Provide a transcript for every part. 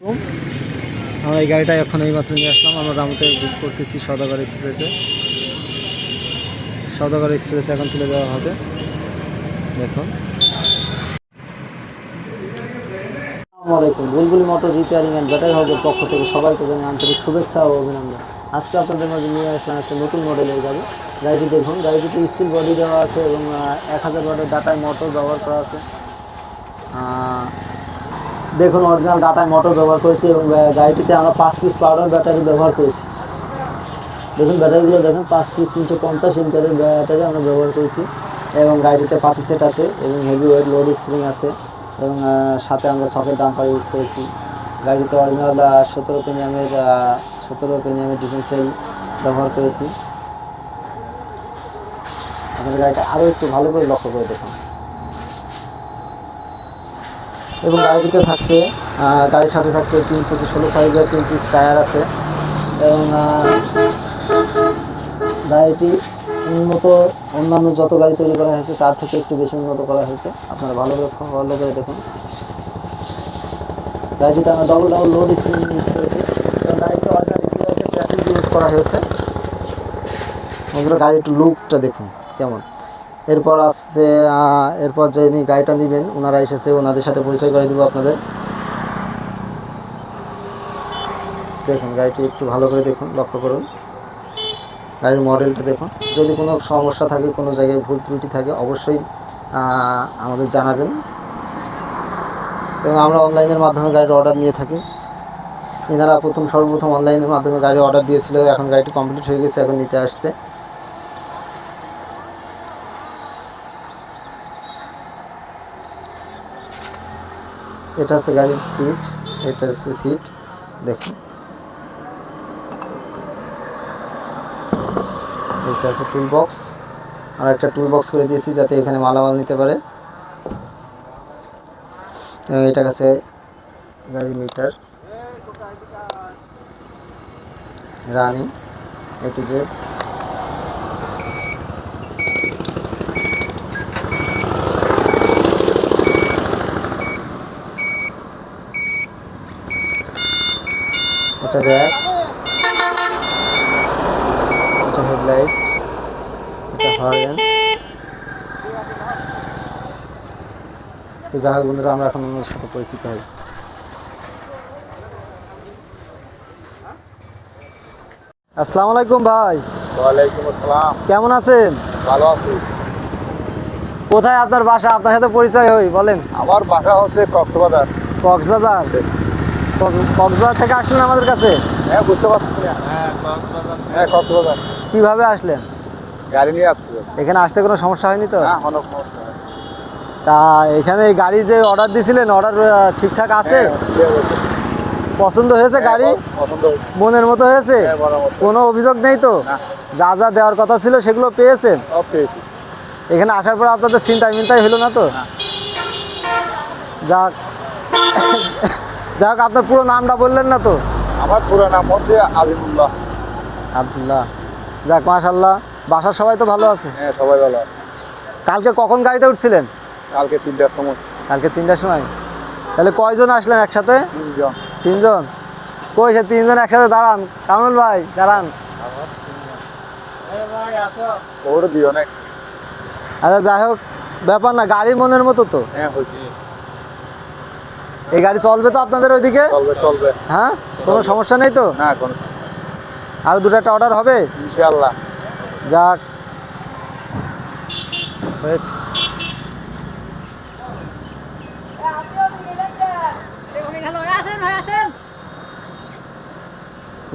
আমরা এই গাড়িটা এখন এই মাত্র নিয়ে আসলাম। আমরা রামুতে বুক করতেছি সদাগর এক্সপ্রেসে সদাগর এক্সপ্রেসে এখন তুলে দেওয়া হবে। দেখুন। আসসালামাইকুম মোটর রিপেয়ারিং অ্যান্ড ব্যাটারি হাউসের পক্ষ থেকে সবাইকে জানাই আন্তরিক শুভেচ্ছা ও অভিনন্দন। আজকে আপনাদের মাঝে নিয়ে আসলাম একটা নতুন মডেলের গাড়ি। গাড়িটি দেখুন। গাড়িটিতে স্টিল বডি দেওয়া আছে এবং এক হাজার ওয়াটের ডাটায় মোটর ব্যবহার করা আছে। দেখুন অরিজিনাল ডাটায় মোটর ব্যবহার করেছি এবং গাড়িটিতে আমরা পাঁচ পিস পাউডার ব্যাটারি ব্যবহার করেছি। দেখুন ব্যাটারিগুলো দেখুন, পাঁচ পিস তিনশো পঞ্চাশ ইঞ্চারের ব্যাটারি আমরা ব্যবহার করেছি। এবং গাড়িটিতে পাতি সেট আছে এবং হেভি ওয়েট লোড স্প্রিং আছে। এবং সাথে আমরা ছকের ডাম্পার ইউজ করেছি। গাড়িতে অরিজিনাল সতেরো পেনিয়ামের সতেরো পেনিয়ামের ডিফেন্সিয়াল ব্যবহার করেছি। আপনাদের গাড়িটা আরও একটু ভালো করে লক্ষ্য করে দেখুন। এবং গাড়িটিতে থাকছে গাড়ির সাথে থাকছে তিন থেকে ষোলো সাইজের তিন পিস টায়ার আছে। এবং গাড়িটি উন্নত, অন্যান্য যত গাড়ি তৈরি করা হয়েছে, তার থেকে একটু বেশি উন্নত করা হয়েছে। আপনারা ভালো করে ভালো করে দেখুন। গাড়িটিতে আমরা double double load screen use করেছি। গাড়িতে ইউজ করা হয়েছে। গাড়ির লুকটা দেখুন, কেমন? এরপর আসছে এরপর যিনি গাড়িটা নেবেন ওনারা এসেছে ওনাদের সাথে পরিচয় করে দেবো আপনাদের। দেখুন, গাড়িটি একটু ভালো করে দেখুন, লক্ষ্য করুন। গাড়ির মডেলটা দেখুন। যদি কোনো সমস্যা থাকে, কোনো জায়গায় ভুল ত্রুটি থাকে, অবশ্যই আমাদের জানাবেন। এবং আমরা অনলাইনের মাধ্যমে গাড়ির অর্ডার নিয়ে থাকি। এনারা প্রথম সর্বপ্রথম অনলাইনের মাধ্যমে গাড়ি অর্ডার দিয়েছিল, এখন গাড়িটি কমপ্লিট হয়ে গেছে, এখন নিতে আসছে। এটা হচ্ছে গাড়ির সিট এটা হচ্ছে সিট দেখুন। এটা আছে টুল বক্স আর একটা টুল বক্স করে দিয়েছি যাতে এখানে মালামাল নিতে পারে। এটা কাছে গাড়ির মিটার রানিং এটি টু ব্যাগ হেডলাইট হর্ন তো যাই হোক বন্ধুরা আমরা এখন সাথে পরিচিত হই। আসসালামু আলাইকুম ভাই। ওয়ালাইকুম আসসালাম। কেমন আছেন? ভালো আছি। কোথায় আপনার বাসা? আপনার সাথে পরিচয় হই বলেন। আমার বাসা হচ্ছে কক্সবাজার। কক্সবাজার? কক্স- কক্সবাজার থেকে আসলেন আমাদের কাছে? হ্যাঁ বুঝতে পারছি না। হ্যাঁ কক্সবাজার কীভাবে আসলেন? গাড়ি নিয়ে আসছি। এখানে আসতে কোনো সমস্যা হয়নি তো? হ্যাঁ কোনো সমস্যা তা এখানে এই গাড়ি যে অর্ডার দিছিলেন অর্ডার ঠিকঠাক আছে? হ্যাঁ। পছন্দ হয়েছে গাড়ি? মনের মতো হয়েছে? হ্যাঁ, কোনো অভিযোগ নেই তো? যা যা দেওয়ার কথা ছিল সেগুলো পেয়েছেন? এখানে আসার পর আপনাদের চিন্তায় মিন্তাই হলো না তো? যাক। যাক আপনার পুরো নামটা বললেন না তো? আমার পুরো নাম হচ্ছে আলিমুল্লাহ আবদুল্লাহ। যাক মাশাল্লাহ বাসার সবাই তো ভালো আছে? হ্যাঁ সবাই ভালো আছে। কালকে কখন গাড়িতে উঠছিলেন? কালকে তিনটার সময়। কালকে তিনটার সময়? তাহলে কয়জন আসলেন একসাথে? তিনজন। তিনজন? কই সে তিনজন একসাথে? দাঁড়ান। কামরুল ভাই দাঁড়ান। ওর অনেক আচ্ছা যাই হোক ব্যাপার না গাড়ি মনের মতো তো। হ্যাঁ হয়েছে। এই গাড়ি চলবে তো আপনাদের ওইদিকে? চলবে চলবে। হ্যাঁ? কোনো সমস্যা নেই তো? না কোন আর দুটো একটা অর্ডার হবে? ইনশাআল্লাহ। যাক.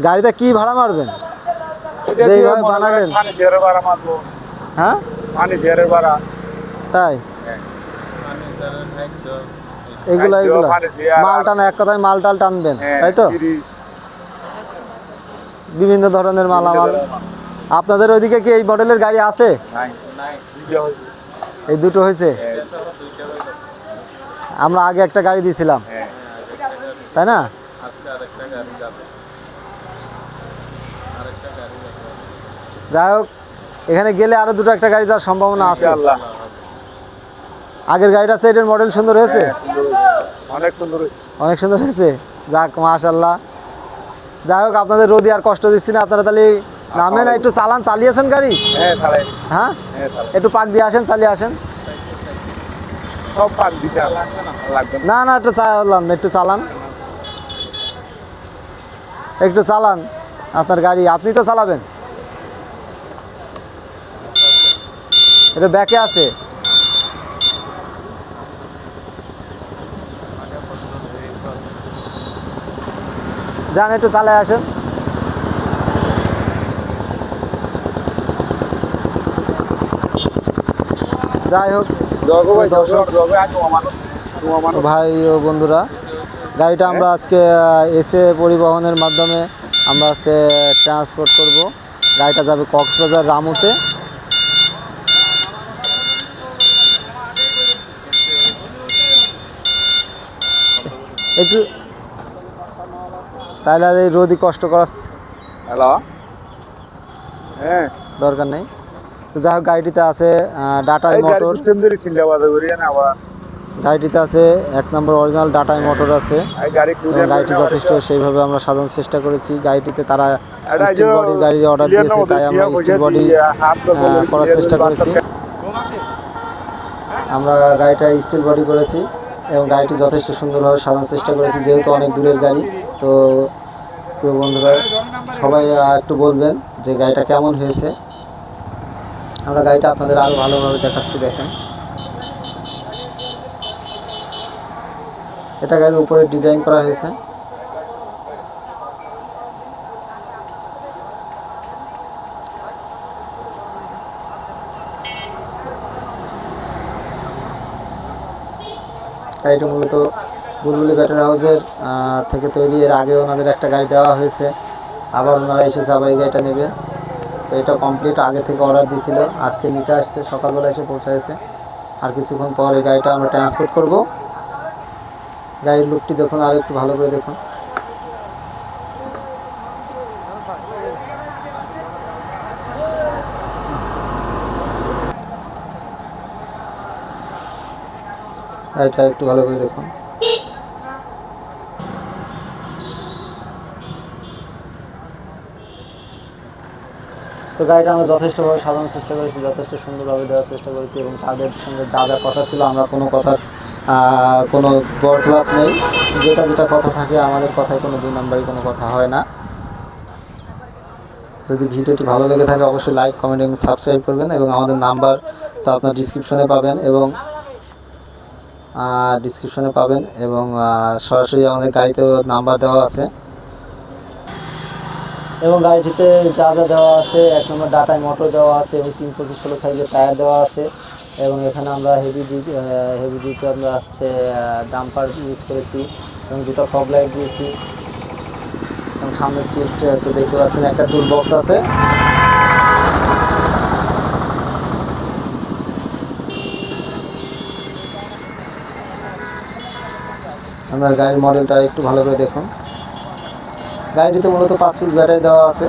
গাড়িটা কি ভাড়া মারবেন? যেইভাবে বানালেন। হ্যাঁ? তাই? এগুলো এগুলো। মাল টান এক কথায় মাল টাল টানবেন হ্যাঁ, তাই তো? বিভিন্ন ধরনের মালামাল আপনাদের ওইদিকে কি এই মডেলের গাড়ি আছে? হয়েছে। এই দুটো হয়েছে? হ্যাঁ, আমরা আগে একটা গাড়ি দিয়েছিলাম হ্যাঁ। তাই না? যাই হোক এখানে গেলে আরও দুটো একটা গাড়ি যাওয়ার সম্ভাবনা আছে। আগের গাড়িটা আছে এটার মডেল হয়েছে? সুন্দর। হয়েছে। অনেক সুন্দর হয়েছে। অনেক সুন্দর হয়েছে। যাক মাশাল্লাহ যাই হোক আপনাদের রোদি আর কষ্ট দিচ্ছি না আপনারা তাহলে নামেন একটু চালান চালিয়েছেন গাড়ি? হ্যাঁ হ্যাঁ? হ্যাঁ একটু পাক দিয়ে আসেন চালিয়ে আসেন। না না। না না একটু চালান একটু চালান। একটু চালান আপনার গাড়ি। আপনি তো চালাবেন। এটা ব্যাকে আছে। যান একটু চালায় আসেন। যাই হোক ভাই দর্শক। ও বন্ধুরা গাড়িটা আমরা আজকে এসে পরিবহনের মাধ্যমে আমরা আজকে ট্রান্সপোর্ট করব। গাড়িটা যাবে কক্সবাজার রামুতে। একটু তাহলে আর এই রোদি কষ্ট করার হ্যালো। হ্যাঁ দরকার নেই। তো যাই হোক গাড়িটিতে আছে ডাটাই মোটর করি গাড়িটিতে আছে এক নম্বর অরিজিনাল ডাটাই মোটর আছে। গাড়িটি যথেষ্ট সেইভাবে আমরা সাধারণ চেষ্টা করেছি। গাড়িটিতে তারা স্টিল বডির গাড়ি অর্ডার দিয়েছে তাই আমরা স্টিল বডি করার চেষ্টা করেছি। আমরা গাড়িটা স্টিল বডি করেছি। এবং গাড়িটি যথেষ্ট সুন্দরভাবে সাজানোর চেষ্টা করেছি, যেহেতু অনেক দূরের গাড়ি, তো প্রিয় বন্ধুরা, সবাই একটু বলবেন যে গাড়িটা কেমন হয়েছে। আমরা গাড়িটা আপনাদের আরও ভালোভাবে দেখাচ্ছি, দেখেন। এটা গাড়ির উপরে ডিজাইন করা হয়েছে। গাড়িটা মূলত বুলবুলি ব্যাটারি হাউসের থেকে তৈরি। এর আগে ওনাদের একটা গাড়ি দেওয়া হয়েছে। আবার ওনারা এসেছে, আবার এই গাড়িটা নেবে। তো এটা কমপ্লিট আগে থেকে অর্ডার দিয়েছিল। আজকে নিতে আসছে, সকালবেলা এসে পৌঁছাইছে। আর কিছুক্ষণ পর এই গাড়িটা আমরা ট্রান্সপোর্ট করব। গাড়ির লুকটি দেখুন আর একটু ভালো করে দেখুন। গাড়িটা একটু ভালো করে দেখুন। তো গাড়িটা আমরা যথেষ্টভাবে সাজানোর চেষ্টা করেছি, যথেষ্ট সুন্দরভাবে দেওয়ার চেষ্টা করেছি এবং তাদের সঙ্গে যা যা কথা ছিল, আমরা কোনো কথার কোনো বরখলাপ নেই। যেটা যেটা কথা থাকে, আমাদের কথায় কোনো দুই নম্বরই কোনো কথা হয় না। যদি ভিডিওটি ভালো লেগে থাকে, অবশ্যই লাইক কমেন্ট এবং সাবস্ক্রাইব করবেন এবং আমাদের নাম্বার তো আপনার ডিসক্রিপশনে পাবেন এবং ডিসক্রিপশনে পাবেন এবং সরাসরি আমাদের গাড়িতেও নাম্বার দেওয়া আছে। এবং গাড়িটিতে যা যা দেওয়া আছে, এক নম্বর ডাটায় মোটর দেওয়া আছে, এবং তিন পঁচিশ ষোলো সাইজের টায়ার দেওয়া আছে। এবং এখানে আমরা হেভি ডিউটি হেভি ডিউটি আমরা হচ্ছে ডাম্পার ইউজ করেছি এবং দুটো ফগ লাইট দিয়েছি। এবং সামনের সিট দেখতে পাচ্ছেন, একটা টুল বক্স আছে। আপনার গাড়ির মডেলটা একটু ভালো করে দেখুন। গাড়িটিতে মূলত পাঁচ পিস ব্যাটারি দেওয়া আছে।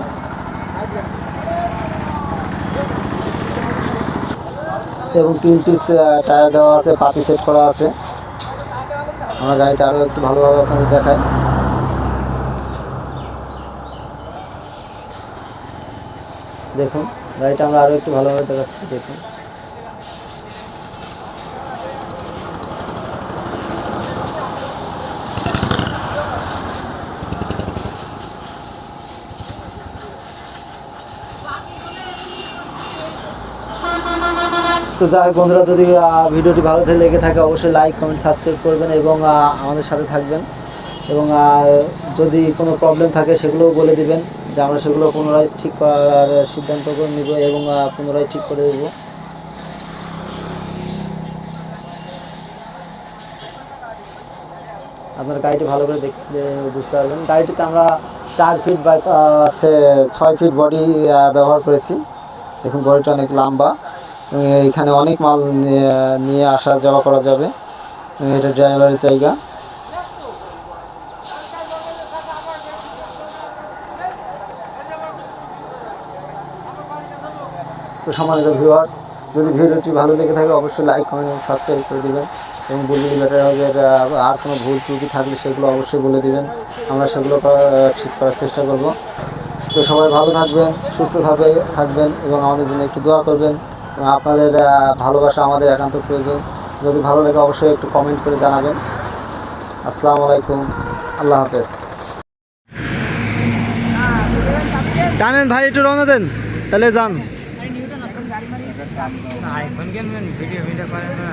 এবং তিন পিস টায়ার দেওয়া আছে, পাতি সেট করা আছে। আমরা গাড়িটা আরও একটু ভালোভাবে আপনাদের দেখাই। দেখুন, গাড়িটা আমরা আরও একটু ভালোভাবে দেখাচ্ছি, দেখুন। তো যাই বন্ধুরা, যদি ভিডিওটি ভালো লেগে থাকে, অবশ্যই লাইক কমেন্ট সাবস্ক্রাইব করবেন এবং আমাদের সাথে থাকবেন। এবং যদি কোনো প্রবলেম থাকে, সেগুলোও বলে দিবেন, যে আমরা সেগুলো পুনরায় ঠিক করার সিদ্ধান্ত নিব এবং পুনরায় ঠিক করে দেবো। আপনার গাড়িটি ভালো করে দেখতে, বুঝতে পারবেন গাড়িটিতে আমরা চার ফিট বা হচ্ছে ছয় ফিট বডি ব্যবহার করেছি। দেখুন বডিটা অনেক লম্বা। এখানে অনেক মাল নিয়ে- আসা যাওয়া করা যাবে। এটা ড্রাইভারের জায়গা। তো সম্মানিত ভিউয়ার্স যদি ভিডিওটি ভালো লেগে থাকে অবশ্যই লাইক কমেন্ট সাবস্ক্রাইব করে দেবেন। এবং হাউসের আহ, আর কোনো ভুল ত্রুটি থাকলে সেগুলো অবশ্যই বলে দিবেন। আমরা সেগুলো ঠিক করার চেষ্টা করব। তো সবাই ভালো থাকবেন সুস্থ থাকবে থাকবেন এবং আমাদের জন্য একটু দোয়া করবেন। আপনাদের ভালোবাসা আমাদের একান্ত প্রয়োজন। যদি ভালো লাগে অবশ্যই একটু কমেন্ট করে জানাবেন। আসসালামু আলাইকুম। আল্লাহ হাফেজ। টানেন ভাই একটু রওনা দেন। তাহলে যান। ভিডিও ভিডিও করেন না।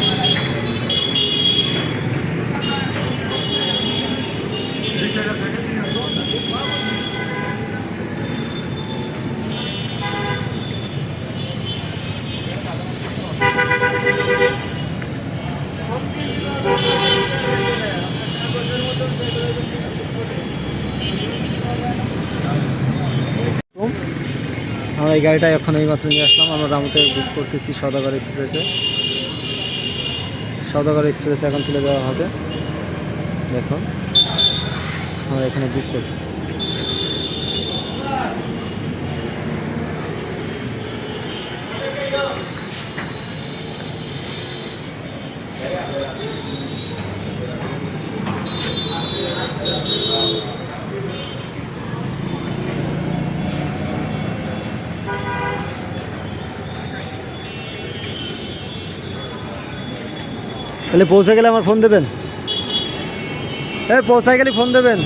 এই গাড়িটা এখন এই মাত্র নিয়ে আসলাম। আমরা রামুতে বুক করতেছি সদাগর এক্সপ্রেসে সদাগর এক্সপ্রেসে এখন তুলে দেওয়া হবে। দেখুন, আমরা এখানে বুক করতেছি। তাহলে পৌঁছে গেলে আমার ফোন দেবেন? হ্যাঁ পৌঁছায় গেলে ফোন দেবেন।